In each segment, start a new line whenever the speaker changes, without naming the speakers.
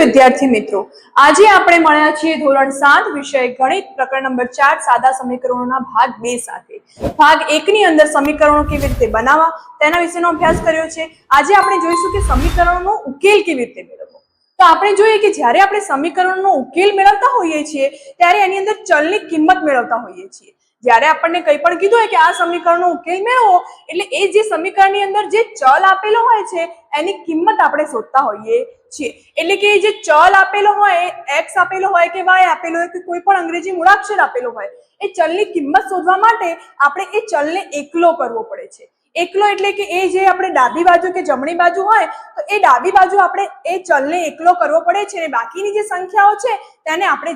વિદ્યાર્થી મિત્રો. આજે આપણે મળ્યા છીએ ધોરણ સાત વિષય ગણિત પ્રકરણ નંબર ચાર, સાદા સમીકરણોના ભાગ બે સાથે. ભાગ એકની અંદર સમીકરણો કેવી રીતે બનાવવા તેના વિશેનો અભ્યાસ કર્યો છે. આજે આપણે જોઈશું કે સમીકરણોનો ઉકેલ કેવી રીતે મેળવવો. તો આપણે જોઈએ કે જ્યારે આપણે સમીકરણનો ઉકેલ મેળવતા હોઈએ છીએ, ત્યારે એની અંદર ચલની કિંમત મેળવતા હોઈએ છીએ. જ્યારે આપણને કંઈ પણ કીધું હોય કે આ સમીકરણનો ઉકેલ મેળવો, એટલે એ જે સમીકરણની અંદર જે ચલ આપેલો હોય છે, એની કિંમત આપણે શોધતા હોઈએ છીએ. એટલે કે જે ચલ આપેલો હોય એક્સ આપેલો હોય કે વાય આપેલો હોય કે કોઈ પણ અંગ્રેજી મૂળાક્ષર આપેલો હોય, એ ચલની કિંમત શોધવા માટે આપણે એ ચલને એકલો કરવો પડે છે. એકલો એટલે કે એ જે આપણે ડાબી બાજુ કે જમણી બાજુ હોય, તો એ ડાબી બાજુ આપણે એ ચલને એકલો કરવો પડે છે અને બાકીની જે સંખ્યાઓ છે, તેને આપણે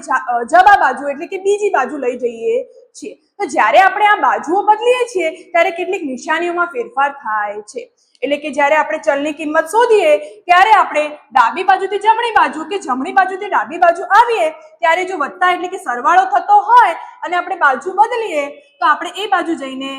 જબા બાજુ એટલે કે બીજી બાજુ લઈ જઈએ છીએ. તો જ્યારે આપણે આ બાજુઓ બદલીએ છીએ, ત્યારે કેટલીક નિશાનીઓમાં ફેરફાર થાય છે. એટલે કે જ્યારે આપણે ચલની કિંમત શોધીએ, ત્યારે આપણે ડાબી બાજુથી જમણી બાજુ કે જમણી બાજુથી ડાબી બાજુ આવીએ, ત્યારે જો વધતા એટલે કે સરવાળો થતો હોય અને આપણે બાજુ બદલીએ, તો આપણે એ બાજુ જઈને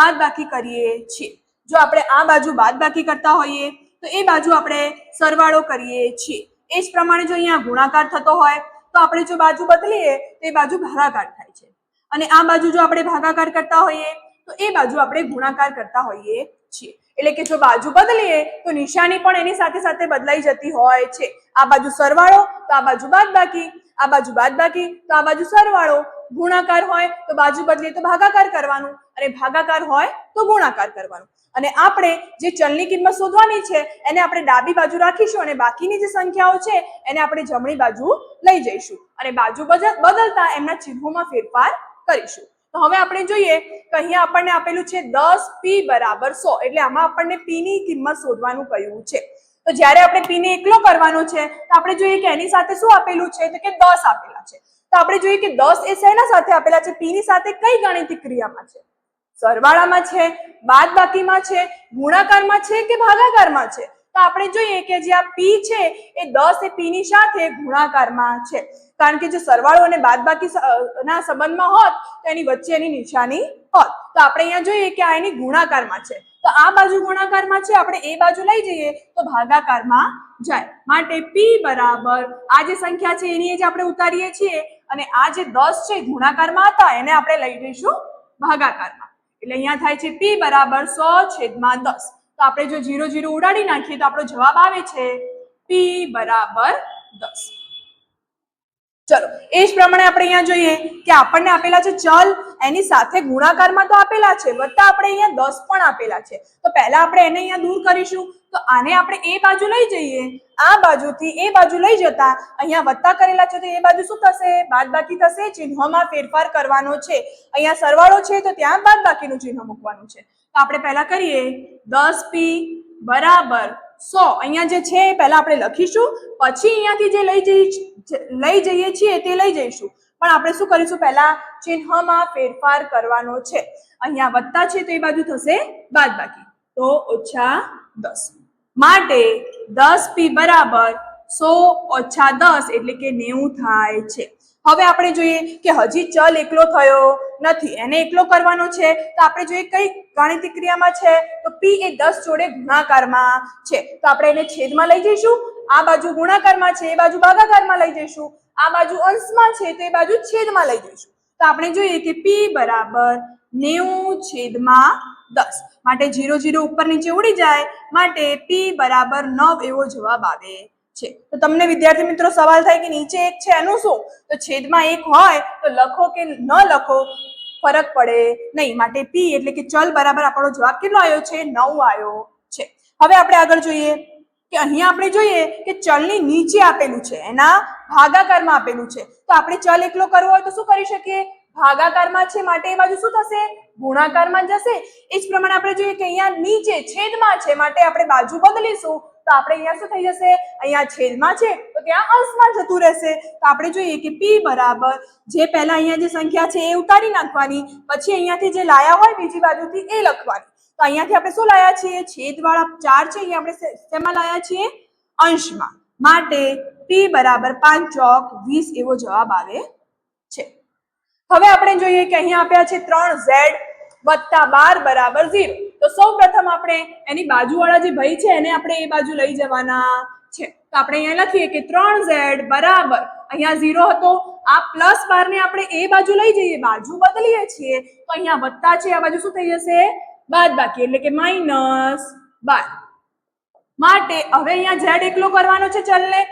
બાદબાકી કરીએ છીએ. જો આપણે આ બાજુ બાદબાકી કરતા હોઈએ, તો એ બાજુ આપણે સરવાળો કરીએ છીએ. એ જ પ્રમાણે જો અહીંયા ગુણાકાર થતો હોય, તો આપણે જો બાજુ બદલીએ, તો એ બાજુ ભાગાકાર થાય છે. અને આ બાજુ જો આપણે ભાગાકાર કરતા હોઈએ, તો એ બાજુ આપણે ગુણાકાર કરતા હોઈએ છીએ. એટલે કે જો બાજુ બદલીએ, તો નિશાની પણ એની સાથે સાથે બદલાઈ જતી હોય છે. આ બાજુ સરવાળો, તો આ બાજુ બાદબાકી. આ બાજુ બાદબાકી, તો આ બાજુ સરવાળો. ગુણાકાર હોય તો બાજુ બદલીએ તો ભાગાકાર કરવાનું. અને ભાગાકાર હોય તો ગુણાકાર કરવાનું. અને આપણે જે ચલની કિંમત શોધવાની છે, એને આપણે ડાબી બાજુ રાખીશું અને બાકીની જે સંખ્યાઓ છે, એને આપણે જમણી બાજુ લઈ જઈશું. અને બાજુ બદલતા એમના ચિહ્નોમાં ફેરફાર કરીશું. તો હવે આપણે જોઈએ કે અહીંયા આપણને આપેલું છે દસ પી બરાબર સો. એટલે આમાં આપણને પી ની કિંમત શોધવાનું કહ્યું છે. તો જ્યારે આપણે પી ને એકલો કરવાનો છે, તો આપણે જોઈએ કે એની સાથે શું આપેલું છે? તો કે દસ આપેલા છે. તો આપણે જોઈએ કે દસ એ શેના સાથે આપેલા છે? પી ની સાથે કઈ ગાણિતિક ક્રિયામાં છે? સરવાળામાં છે? બાદ બાકીમાં છે? ગુણાકારમાં છે કે ભાગાકારમાં છે? તો આપણે જોઈએ કે જે આ પી છે, એ દસ એ પી ની સાથે ગુણાકારમાં છે. કારણ કે જો સરવાળો અને બાદબાકી ના સંબંધમાં હોત, તો એની વચ્ચે એની નિશાની હોત. તો આપણે અહીંયા જોઈએ કે આ એની ગુણાકારમાં છે. તો આ બાજુ ગુણાકારમાં છે, આપણે એ બાજુ લઈ જઈએ, તો ભાગાકારમાં જાય. માટે પી બરાબર, આ જે સંખ્યા છે, એની જ આપણે ઉતારીએ છીએ, અને આ જે દસ છે, ગુણાકારમાં હતા, એને આપણે લઈ જઈશું ભાગાકારમાં. એટલે અહીંયા થાય છે પી બરાબર સો છેદમાં દસ. તો આપણે જો જીરો જીરો ઉડાડી નાખીએ, તો આપણો જવાબ આવે છે પી બરાબર દસ. ચલો, એ જ પ્રમાણે આપણે અહીંયા જોઈએ કે આપણને આપેલા છે ચલ, એની સાથે ગુણાકારમાં તો આપેલા છે, વત્તા આપણે અહીંયા દસ પણ આપેલા છે. તો પહેલા આપણે એને અહીંયા દૂર કરીશું. તો આને આપણે એ બાજુ લઈ જઈએ. આ બાજુથી એ બાજુ લઈ જતા અહીંયા વત્તા કરેલા છે તો એ બાજુ શું થશે? બાદબાકી થશે. ચિહ્નોમાં ફેરફાર કરવાનો છે. અહીંયા સરવાળો છે તો ત્યાં બાદબાકીનું ચિહ્ન મૂકવાનું છે. તો આપણે પહેલા કરીએ. દસ પી બરાબર સો. અહીંયા જે છે એ પહેલાં આપણે લખીશું, પછી અહીંયાથી જે લઈ જઈ લઈ જઈએ છીએ તે લઈ જઈશું. પણ આપણે શું કરીશું? પહેલાં ચિહ્નમાં ફેરફાર કરવાનો છે. અહીંયા વત્તા છે તો એ બાજુ થશે બાદબાકી. તો ઓછા દસ. માટે દસ પી બરાબર સો ઓછા દસ એટલે કે નેવું થાય છે. હવે આપણે જોઈએ કે હજી ચલ એકલો થયો. નથી. એને એકલો કરવાનો છે. તો આપણે જોઈએ કઈ ગાણિતિક ક્રિયામાં છે? તો પી એ દસ જોડે ગુણાકારમાં છે. તો આપણે એને છેદમાં લઈ જઈશું. આ બાજુ ગુણાકારમાં છે, એ બાજુ ભાગાકારમાં લઈ જઈશું. આ બાજુ અંશમાં છે, તો એ બાજુ છેદમાં લઈ જઈશું. તો આપણે જોઈએ કે પી બરાબર નેવું છેદમાં દસ. માટે જીરો જીરો ઉપર નીચે ઉડી જાય. માટે પી બરાબર નવ એવો જવાબ આવે. છે. તો તમને વિદ્યાર્થી મિત્રો સવાલ થાય કે નીચે એક છે, એનું શું? તો છેદમાં એક હોય, તો લખો કે ન લખો, ફરક પડે નહીં. માટે પી એટલે કે ચલ બરાબર આપણો જવાબ કેટલો આવ્યો છે? નવ આવ્યો છે. હવે આપણે આગળ જોઈએ કે અહીંયા આપણે જોઈએ કે ચલની નીચે આપેલું છે, એના ભાગાકારમાં આપેલું છે. તો આપણે ચલ એકલો કરવો હોય તો શું કરી શકીએ? ભાગાકારમાં છે, માટે એ બાજુ શું થશે? ગુણાકારમાં જશે. એ જ પ્રમાણે આપણે જોઈએ કે અહીંયા નીચે છેદમાં છે, માટે આપણે બાજુ બદલીશું. તો આપણે અહીંયા શું થઈ જશે? અહીંયા છેદમાં છે. તો ત્યાં અંશમાં જતું રહેશે. તો આપણે જોઈએ કે પી બરાબર જે પહેલા અહીંયા જે સંખ્યા છે એ ઉતારી નાખવાની. પછી અહીંયાથી જે લાયા હોય બીજી બાજુથી એ લખવાની. તો અહીંયાથી આપણે શું લાયા છીએ? છેદવાળા ચાર છે અહીંયા આપણે શેમાં લાયા છીએ? અંશમાં. માટે પી બરાબર પાંચ ચોક વીસ એવો જવાબ આવે છે. હવે આપણે જોઈએ કે અહીંયા આપ્યા છે ત્રણ ઝેડ વત્તા બાર બરાબર ઝીરો. તો સૌ પ્રથમ આપણે એની બાજુવાળા જે ભાઈ છે એને આપણે એ બાજુ લઈ જવાના છે. તો આપણે અહીંયા લખીએ કે ત્રણ ઝેડ બરાબર. અહીંયા ઝીરો હતો. આ પ્લસ બારને આપણે એ બાજુ લઈ જઈએ, બાજુ બદલીએ છીએ. તો અહીંયા વત્તા છે, આ બાજુ શું થઈ જશે? બાદ બાકી એટલે કે માઇનસ બાર. માટે હવે અહીંયા ઝેડ એકલો કરવાનો છે ચલને.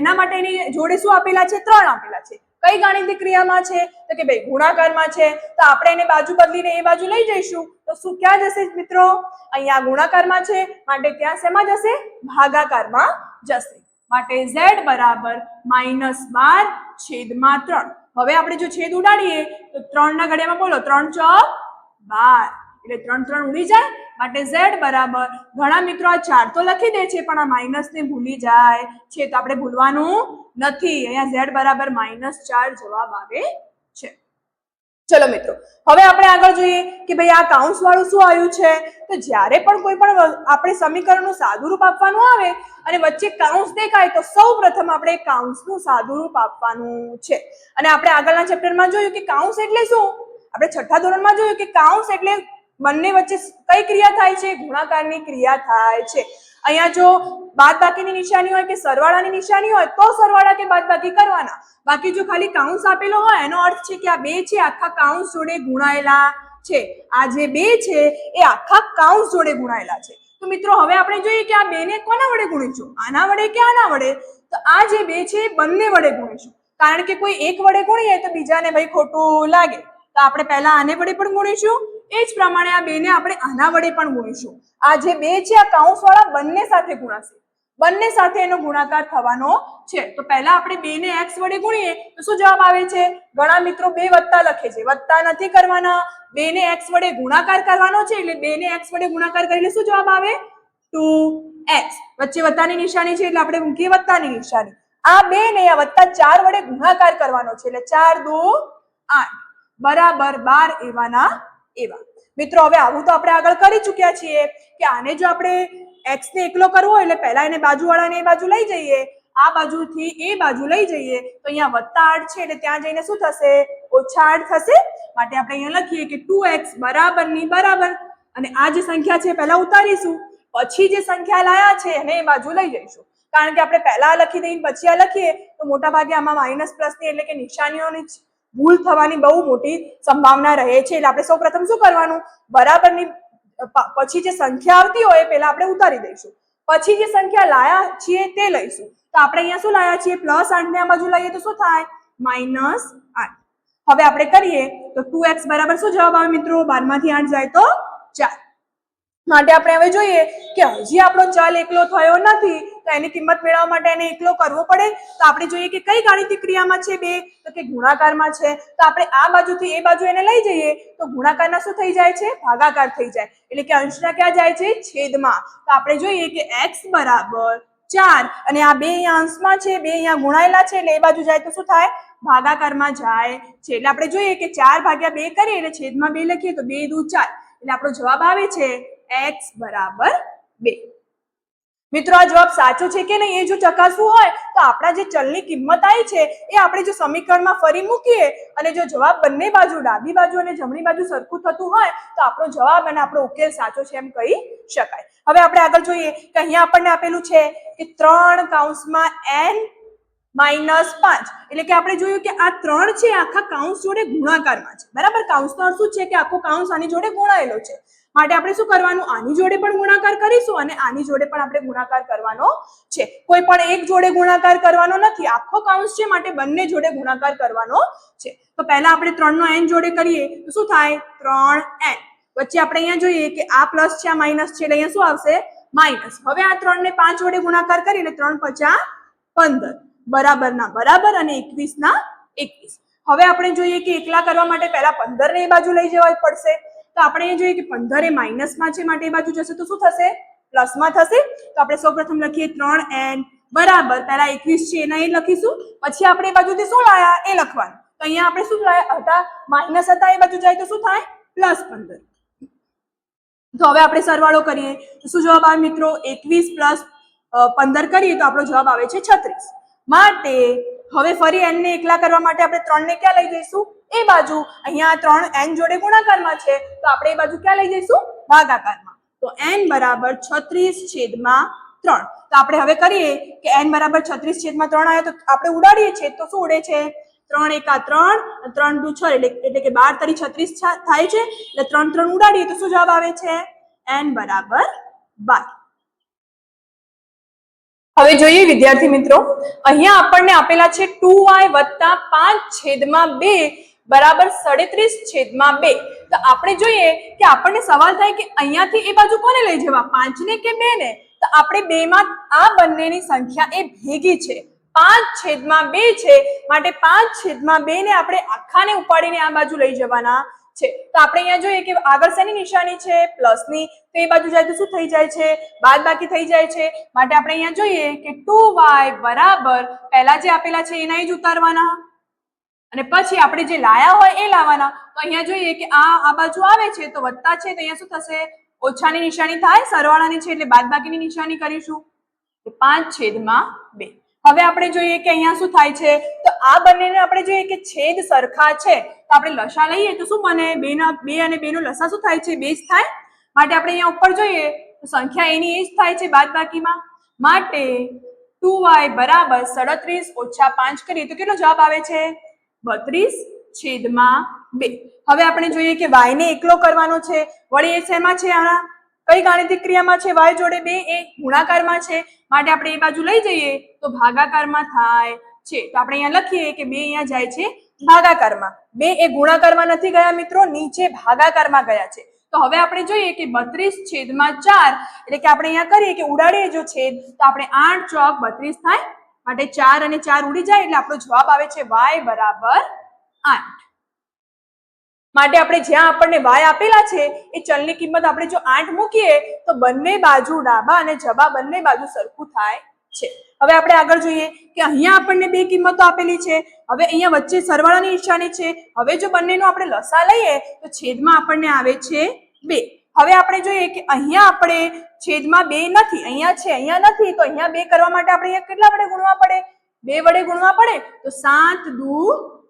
એના માટે એની જોડે શું આપેલા છે? ત્રણ આપેલા છે. કઈ ગાણિતિક ક્રિયામાં છે? તો કે ભાઈ ગુણાકારમાં છે. તો આપણે એને બાજુ બદલીને એ બાજુ લઈ જઈશું. તો શું ક્યાં જશે મિત્રો? અહીંયા ગુણાકારમાં છે. માટે ત્યાં શેમાં જશે? ભાગાકારમાં જશે. માટે z બરાબર માઇનસ બાર છેદમાં ત્રણ. હવે આપણે જો છેદ ઉડાડીએ, તો ત્રણના ઘડિયામાં બોલો, ત્રણ ચોક બાર. એટલે ત્રણ ત્રણ ઉડી જાય, માટે ઝેડ બરાબર. ઘણા મિત્રો આ ચાર તો લખી દે છે, પણ આ માઇનસ ને ભૂલી જાય છે, તો આપણે ભૂલવાનું નથી. અહીંયા ઝેડ બરાબર માઇનસ ચાર જવાબ આવે છે. ચલો મિત્રો, હવે આપણે આગળ જોઈએ કે ભાઈ આ કાઉન્સ વાળું શું આવ્યું છે? તો જ્યારે પણ કોઈ પણ આપણે સમીકરણનું સાદુરૂપ આપવાનું આવે અને વચ્ચે કાઉન્સ દેખાય, તો સૌ પ્રથમ આપણે કાઉન્સનું સાદુરૂપ આપવાનું છે. અને આપણે આગળના ચેપ્ટરમાં જોયું કે કાઉન્સ એટલે શું? આપણે છઠ્ઠા ધોરણમાં જોયું કે કાઉન્સ એટલે બંને વચ્ચે કઈ ક્રિયા થાય છે? ગુણાકારની ક્રિયા થાય છે. અહીંયા જો બાદ બાકીની નિશાની હોય કે સરવાળાની નિશાની હોય, તો સરવાળા કે બાદ બાકી કરવાના. બાકી જો ખાલી કાઉન્સ આપેલો હોય, એનો અર્થ છે કે આ બે છે, આખા કાઉન્સ જોડે ગુણાયેલા છે. આ જે બે છે, એ આખા કાઉન્સ જોડે ગુણાયેલા છે. તો મિત્રો, હવે આપણે જોઈએ કે આ બે ને કોના વડે ગુણીશું? આના વડે કે આના વડે? તો આ જે બે છે બંને વડે ગુણીશું. કારણ કે કોઈ એક વડે ગુણીએ તો બીજાને ભાઈ ખોટું લાગે. તો આપણે પહેલા આને વડે પણ ગુણીશું. એ જ પ્રમાણે આ બેને આપણે આના વડે પણ ગુણીશું. આ જે બે છે, આ કૌંસવાળા બંને સાથે ગુણાશે. બંને સાથે એનો ગુણાકાર થવાનો છે. તો પહેલા આપણે બે ને એક્સ વડે ગુણીએ, તો શું જવાબ આવે છે? ઘણા મિત્રો બે વત્તા લખે છે. વત્તા નથી કરવાના. બે ને એક્સ વડે ગુણાકાર કરવાનો છે, એટલે બે ને એક્સ વડે ગુણાકાર કરીને શું જવાબ આવે? Two x. વચ્ચે વત્તાની નિશાની છે, એટલે આપણે મૂકીએ વત્તાની નિશાની. આ બે ને આ વત્તા ચાર વડે ગુણાકાર કરવાનો છે, એટલે ચાર દો આઠ. બરાબર બાર એવાના એવા. મિત્રો, હવે આવું તો આપણે આગળ કરી ચૂક્યા છીએ કે આને જો આપણે એક્સ ને એકલો કરવો એટલે પહેલા એને બાજુવાળાને એ બાજુ લઈ જઈએ, આ બાજુથી એ બાજુ લઈ જઈએ, તો અહીંયા વત્તા આઠ છે એટલે ત્યાં જઈને શું થશે? ઓછા આઠ થશે. માટે આપણે અહીંયા લખીએ કે ટુ એક્સ બરાબરની બરાબર. અને આ જે સંખ્યા છે પહેલા ઉતારીશું, પછી જે સંખ્યા લાયા છે એને એ બાજુ લઈ જઈશું. કારણ કે આપણે પહેલા લખી દઈને પછી આ લખીએ, તો મોટા ભાગે આમાં માઇનસ પ્લસની એટલે કે નિશાનીઓની ભૂલ થવાની બહુ મોટી સંભાવના રહે છે. એટલે આપણે સૌપ્રથમ શું કરવાનું? બરાબરની પછી જે સંખ્યા આવતી હોય એ પહેલા આપણે ઉતારી દઈશું. પછી જે સંખ્યા લાયા છીએ તે લઈશું. તો આપણે અહીંયા શું લાયા છીએ? પ્લસ આઠ ને આ બાજુ લઈએ તો શું થાય? માઇનસ આઠ. હવે આપણે કરીએ તો ટુ એક્સ બરાબર શું જવાબ આવે મિત્રો? બારમાંથી આઠ જાય તો ચાર. માટે આપણે હવે જોઈએ કે હજી આપણો ચલ એકલો થયો નથી. તો એની કિંમત મેળવવા માટે એને એકલો કરવો પડે. તો આપણે જોઈએ કે કઈ ગાણિતિક ક્રિયામાં છે બે? તો કે ગુણાકારમાં છે. તો આપણે આ બાજુથી એ બાજુ એને લઈ જઈએ. તો ગુણાકારના શું થઈ જાય છે? ભાગાકાર થઈ જાય. એટલે કે અંશના ક્યાં જાય છે? છેદમાં. તો આપણે જોઈએ કે x બરાબર ચાર. અને આ બે અહીંયા અંશમાં છે, બે અહીંયા ગુણાયેલા છે, એટલે એ બાજુ જાય તો શું થાય? ભાગાકારમાં જાય છે. એટલે આપણે જોઈએ કે ચાર ભાગ્યા બે કરીએ એટલે છેદમાં બે લખીએ તો બે દુ ચાર. એટલે આપણો જવાબ આવે છે x બરાબર બે. મિત્રો, આ જવાબ સાચો છે કે નહીં એ જો ચકાસવું હોય, તો આપણા જે ચલની કિંમત આવી છે, એ આપણે જો સમીકરણમાં ફરી મૂકીએ અને જો જવાબ બંને બાજુ, ડાબી બાજુ અને જમણી બાજુ સરખું થતું હોય, તો આપણો જવાબ અને આપણો ઉકેલ સાચો છે એમ કહી શકાય. હવે આપણે આગળ જોઈએ કે અહીંયા આપણને આપેલું છે કે ત્રણ કાઉન્સમાં એન માઇનસ પાંચ. એટલે કે આપણે જોયું કે આ ત્રણ છે, આખા કાઉન્સ જોડે ગુણાકારમાં છે. બરાબર? કાઉન્સનો અર્થ શું છે કે આખો કાઉન્સ આની જોડે ગુણાયેલો છે. માટે આપણે શું કરવાનું? આની જોડે પણ ગુણાકાર કરીશું અને આની જોડે પણ આપણે ગુણાકાર કરવાનો છે. કોઈ પણ એક જોડે ગુણાકાર કરવાનો નથી. આખો કાઉન્સ છે માટે બંને જોડે ગુણાકાર કરવાનો છે. તો પહેલા આપણે ત્રણ નો n જોડે કરીએ. તો શું થાય? ત્રણ એન વચ્ચે આપણે અહીંયા જોઈએ કે આ પ્લસ છે, આ માઇનસ છે. એટલે અહીંયા શું આવશે? માઇનસ હવે આ ત્રણ ને પાંચ વડે ગુણાકાર કરી એટલે ત્રણ પચાસ પંદર. બરાબર ના બરાબર અને એકવીસ ના એકવીસ. હવે આપણે જોઈએ કે એકલા કરવા માટે પહેલા પંદર ને એ બાજુ લઈ જવા પડશે. તો આપણે એ જોઈએ કે પંદર એ માઇનસમાં છે, માટે એ બાજુ જશે. તો શું થશે? પ્લસમાં થશે. તો આપણે સૌપ્રથમ લખીએ ત્રણ એન બરાબર. પહેલા એકવીસ છે, એના એ લખીશું. પછી આપણે એ બાજુથી શું લાયા? એ લખવાનું. તો અહીંયા આપણે શું લાયા હતા? માઇનસ હતા, એ બાજુ જાય તો શું થાય? પ્લસ પંદર. તો હવે આપણે સરવાળો કરીએ. તો શું જવાબ આવે મિત્રો? એકવીસ પ્લસ પંદર કરીએ તો આપણો જવાબ આવે છે છત્રીસ. માટે હવે ફરી એનને એકલા કરવા માટે આપણે ત્રણને ક્યાં લઈ જઈશું? એ બાજુ. અહીંયા ત્રણ એન જોડે ગુણાકારમાં છે. તો આપણે એ બાજુ ક્યાં લઈ જઈશું? ભાગાકારમાં. તો એન બરાબર છત્રીસ છેદમાં ત્રણ. તો આપણે હવે કરીએ કે એન બરાબર છત્રીસ છેદમાં ત્રણ આવ્યો તો આપણે ઉડાડીએ છીએ. તો શું ઉડે છે? ત્રણ એકા ત્રણ ત્રણ દુ છ. એટલે એટલે કે બાર તરી છત્રીસ થાય છે. એટલે ત્રણ ત્રણ ઉડાડીએ તો શું જવાબ આવે છે? એન બરાબર બાર. હવે જોઈએ વિદ્યાર્થી મિત્રો, અહીંયા આપણને આપેલા છે ટુ વાય વત્તા પાંચ છેદમાં બે બરાબર સાડત્રીસ છેદમાં બે. તો આપણે જોઈએ કે આપણને સવાલ થાય કે અહીંયાથી એ બાજુ કોને લઈ જવા? પાંચ ને કે બે ને તો આપણે બે માં આ બંનેની સંખ્યા એ ભેગી છે. પાંચ છેદમાં બે છે, માટે પાંચ છેદમાં બે ને આપણે આખાને ઉપાડીને આ બાજુ લઈ જવાના. છે. તો આપણે અહીંયા જોઈએ કે આગળ શેની નિશાની છે પ્લસની તો એ બાજુ જાય તો શું થઈ જાય છે? બાદ બાકી થઈ જાય છે. માટે આપણે અહીંયા જોઈએ કે ટુ વાય બરાબર પહેલા જે આપેલા છે એના જ ઉતારવાના. અને પછી આપણે જે લાયા હોય એ લાવવાના તો અહીંયા જોઈએ કે આ આ બાજુ આવે છે તો વધતા છે તો અહીંયા શું થશે? ઓછાની નિશાની થાય, સરવાળાની છે એટલે બાદ બાકીની નિશાની કરીશું. પાંચ છેદમાં બે. હવે આપણે જોઈએ કે અહીંયા શું થાય છે? આ બંનેને આપણે જોઈએ કે છેદ સરખા છે. તો આપણે લસા લઈએ તો શું બને? બે ના, બે અને બે નો લસા શું થાય છે? બે જ થાય. માટે આપણે અહીંયા ઉપર જોઈએ તો સંખ્યા એની એ જ થાય છે બાદ બાકીમાં માટે ટુ વાય બરાબર સડત્રીસ ઓછા પાંચ કરીએ તો કેટલો જવાબ આવે છે? બત્રીસ છેદમાં બે. હવે આપણે જોઈએ કે વાય ને એકલો કરવાનો છે. વળી એ શેમાં છે? આના? કઈ ગાણિતિક ક્રિયામાં છે? વાય જોડે બે એ ગુણાકારમાં છે. માટે આપણે એ બાજુ લઈ જઈએ તો ભાગાકારમાં થાય છે. તો આપણે અહીંયા લખીએ કે બે અહીંયા જાય છે ભાગાકારમાં. બે એ ગુણાકારમાં નથી ગયા મિત્રો, નીચે ભાગાકારમાં ગયા છે. તો હવે આપણે જોઈએ કે બત્રીસ છેદમાં ચાર એટલે કે આપણે અહીંયા કરીએ કે ઉડાડીએ જો છેદ, તો આપણે આઠ ચોક બત્રીસ થાય, માટે ચાર અને ચાર ઉડી જાય એટલે આપણો જવાબ આવે છે વાય બરાબર આઠ. માટે આપણે જ્યાં આપણને વાય આપેલા છે, એ ચલની કિંમત આપણે જો આઠ મૂકીએ, તો બંને બાજુ ડાબા અને જબા બંને બાજુ સરખું થાય છે. હવે આપણે આગળ જોઈએ કે અહીંયા આપણને બે કિંમતો આપેલી છે. હવે અહીંયા વચ્ચે સરવાળાની નિશાની છે. હવે જો બંનેનો આપણે લસા લઈએ, તો છેદમાં આપણને આવે છે બે. હવે આપણે જોઈએ કે અહીંયા આપણે છેદમાં બે નથી. અહીંયા છે, અહીંયા નથી. તો અહીંયા બે કરવા માટે આપણે અહીંયા કેટલા વડે ગુણવા પડે? બે વડે ગુણવા પડે? તો સાત દુ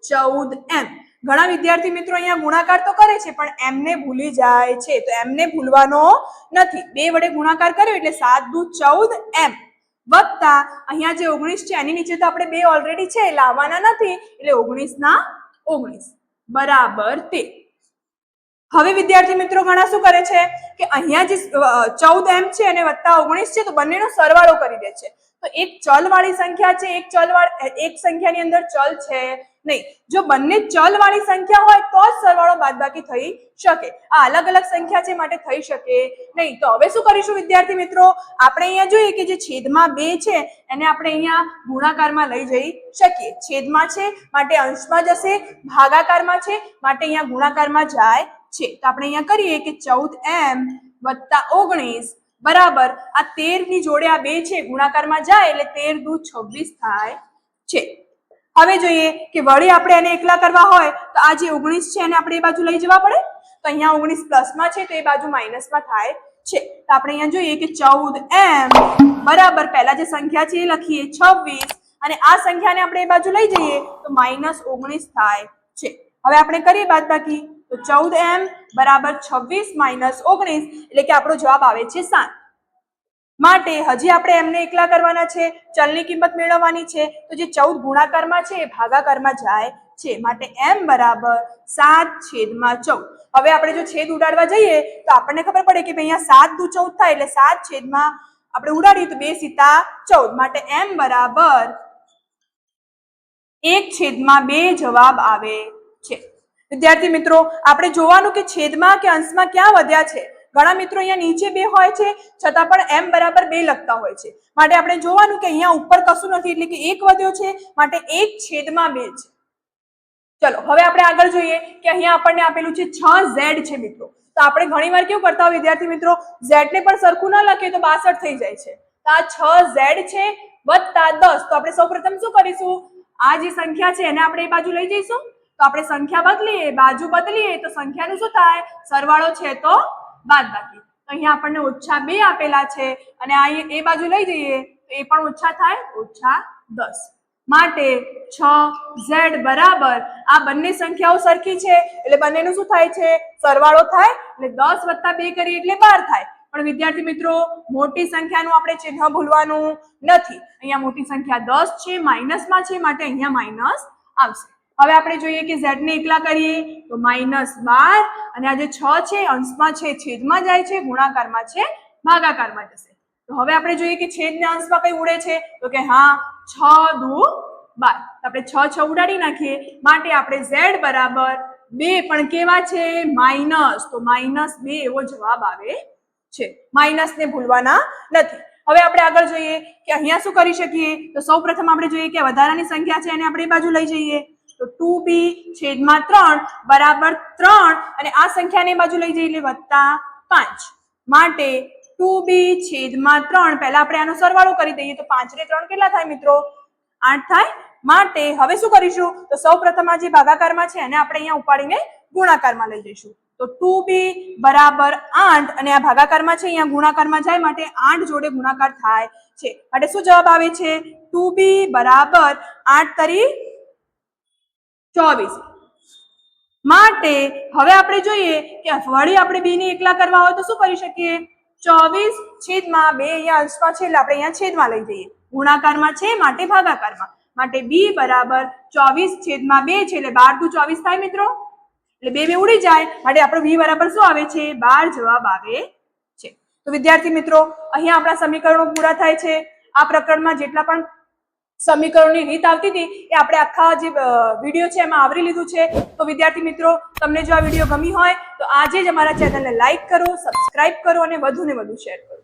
ચૌદ એમ. ઘણા વિદ્યાર્થી મિત્રો અહીંયા ગુણાકાર તો કરે છે, પણ એમને ભૂલી જાય છે. તો એમને ભૂલવાનો નથી. બે વડે ગુણાકાર કર્યો એટલે સાત દુ ચૌદ એમ. વત્તા. અહીંયા જે ઓગણીસ છે, એની નીચે તો આપણે બે ઓલરેડી છે લાવવાના નથી. એટલે ઓગણીસ ના ઓગણીસ. બરાબર તે. હવે વિદ્યાર્થી મિત્રો ઘણા શું કરે છે? કે અહીંયા જે ચૌદ એમ છે અને વત્તા ઓગણીસ છે, તો બંનેનો સરવાળો કરી દે છે. તો એક ચલ વાળી સંખ્યા છે, એક ચલ વાળી, એક સંખ્યાની અંદર ચલ છે. નહીં. જો બંને ચલ વાળી સંખ્યા હોય તો જ સરવાળો બાદબાકી થઈ શકે. આ અલગ અલગ સંખ્યા છે માટે થઈ શકે નહીં. તો હવે શું કરીશું વિદ્યાર્થી મિત્રો? આપણે અહીંયા જોઈએ કે જે છેદમાં બે છે, એને આપણે અહીંયા ગુણાકારમાં લઈ જઈ શકીએ. છેદમાં છે, માટે અંશમાં જશે. ભાગાકારમાં છે, માટે અહીંયા ગુણાકારમાં જાય છે. તો આપણે અહીંયા કરીએ કે ચૌદ એમ વત્તા ઓગણીસ બરાબર. આ તેરની જોડે આ બે છે, ગુણાકારમાં જાય એટલે તેર દુ છવ્વીસ થાય છે. હવે જોઈએ કે વળી આપણે એને એકલા કરવા હોય તો આ જે ઓગણીસ છે એને આપણે એ બાજુ લઈ જવા પડે? તો અહીંયા ઓગણીસ પ્લસમાં છે તો એ બાજુ માઇનસમાં થાય છે. તો આપણે અહીંયા જોઈએ કે ચૌદ એમ બરાબર પહેલા જે સંખ્યા છે એ લખીએ છવ્વીસ અને આ સંખ્યાને આપણે એ બાજુ લઈ જઈએ તો માઇનસ ઓગણીસ થાય છે. હવે આપણે કરીએ બાદ બાકી તો ચૌદ એમ બરાબર છવ્વીસ માઇનસ ઓગણીસ એટલે કે આપણો જવાબ આવે છે સાત. માટે હજી આપણે એમને એકલા કરવાના છે, ચલની કિંમત મેળવવાની છે, તો જે ચૌદ ગુણાકારમાં છે એ ભાગાકારમાં જાય છે. માટે એમ બરાબર સાત છેદમાં ચૌદ. હવે આપણે જો છેદ ઉડાડવા જઈએ, તો આપણને ખબર પડે કે ભાઈ અહીંયા સાત દુ ચૌદ થાય એટલે સાત છેદમાં આપણે ઉડાડીએ તો બે સીતા ચૌદ. માટે એમ બરાબર એક છેદમાં બે જવાબ આવે છે. વિદ્યાર્થી મિત્રો, આપણે જોવાનું કે છેદમાં કે અંશમાં ક્યાં વધ્યા છે? ઘણા મિત્રો અહીંયા નીચે બે હોય છે, છતાં પણ એમ બરાબર બે લખતા હોય છે. માટે આપણે જોવાનું કે અહીંયા ઉપર કશું નથી, એટલે કે એક વધ્યો છે, માટે એક છેદમાં બે છે. ચલો, હવે આપણે આગળ જોઈએ કે અહીંયા આપણને આપેલું છે છ ઝેડ છે મિત્રો. તો આપણે ઘણીવાર કેવું કરતા હોય વિદ્યાર્થી મિત્રો ઝેડ ને પણ સરખું ના લખીએ તો બાસઠ થઈ જાય છે. તો આ છ ઝેડ છે વત્તા દસ. તો આપણે સૌપ્રથમ શું કરીશું? આ જે સંખ્યા છે એને આપણે એ બાજુ લઈ જઈશું. તો આપણે સંખ્યા બદલીએ, બાજુ બદલીએ, તો સંખ્યાનું શું થાય? સરવાળો છે તો બાદ બાકી. અહીંયા આપણને ઓછા બે આપેલા છે અને આ એ બાજુ લઈ જઈએ, તો એ પણ ઓછા થાય, ઓછા દસ. માટે છ ઝેડ બરાબર. આ બંને સંખ્યાઓ સરખી છે, એટલે બંનેનું શું થાય છે? સરવાળો થાય, એટલે દસ વત્તા બે કરીએ એટલે બાર થાય. પણ વિદ્યાર્થી મિત્રો, મોટી સંખ્યાનું આપણે ચિહ્ન ભૂલવાનું નથી. અહીંયા મોટી સંખ્યા દસ છે, માઇનસમાં છે, માટે અહીંયા માઇનસ આવશે. હવે આપણે જોઈએ કે z ને એકલા કરીએ, તો માઇનસ બાર, અને આ જે છ છે અંશમાં છે, છેદમાં જાય છે, ગુણાકારમાં છે, ભાગાકારમાં જશે. તો હવે આપણે જોઈએ કે છેદ ને અંશમાં કઈ ઉડે છે? તો કે હા, છ દુ બાર. આપણે છ છ ઉડાડી નાખીએ. માટે આપણે z બરાબર બે પણ કેવા છે? માઇનસ તો માઇનસ બે એવો જવાબ આવે છે. માઇનસને ભૂલવાના નથી. હવે આપણે આગળ જોઈએ કે અહીંયા શું કરી શકીએ? તો સૌ પ્રથમ આપણે જોઈએ કે વધારાની સંખ્યા છે, એને આપણે બાજુ લઈ જઈએ. તો ટુ બી છેદમાં ત્રણ બરાબર ત્રણ અને આ સંખ્યાને બાજુ લઈ જઈએ વત્તા પાંચ. માટે ટુ બી છેદમાં ત્રણ, પહેલા આપણે આનો સરવાળો કરી દઈએ તો પાંચ ને ત્રણ કેટલા થાય મિત્રો? આઠ થાય. માટે હવે શું કરીશું? તો સૌ પ્રથમ આ જે ભાગાકારમાં છે એને આપણે અહીંયા ઉપાડીને ગુણાકારમાં લઈ જઈશું. તો ટુ બી બરાબર આઠ અને આ ભાગાકારમાં છે, અહીંયા ગુણાકારમાં જાય માટે આઠ જોડે ગુણાકાર થાય છે. માટે શું જવાબ આવે છે? ટુ બી બરાબર આઠ તરી ચોવીસ. માટે હવે આપણે જોઈએ કે વળી આપણે બે ને એકલા કરવા હોય તો શું કરી શકીએ? ચોવીસ છેદમાં બે અહીંયા અંશમાં છે એટલે આપણે અહીંયા છેદમાં લઈ જઈએ. ગુણાકારમાં છે, માટે ભાગાકારમાં. માટે બી બરાબર ચોવીસ છેદમાં બે છે એટલે બાર ટુ ચોવીસ થાય મિત્રો. એટલે બે બે ઉડી જાય. માટે આપણો વી બરાબર શું આવે છે? બાર જવાબ આવે છે. તો વિદ્યાર્થી મિત્રો, અહીંયા આપણા સમીકરણો પૂરા થાય છે. આ પ્રકરણમાં જેટલા પણ સમીકરણોની રીત આવતી હતી, એ આપણે આખા જે વીડિયો છે એમાં આવરી લીધું છે. તો વિદ્યાર્થી મિત્રો, તમને જો આ વીડિયો ગમી હોય, તો આજે જ અમારા ચેનલને લાઈક કરો, સબસ્ક્રાઇબ કરો અને વધુ ને વધુ શેર કરો.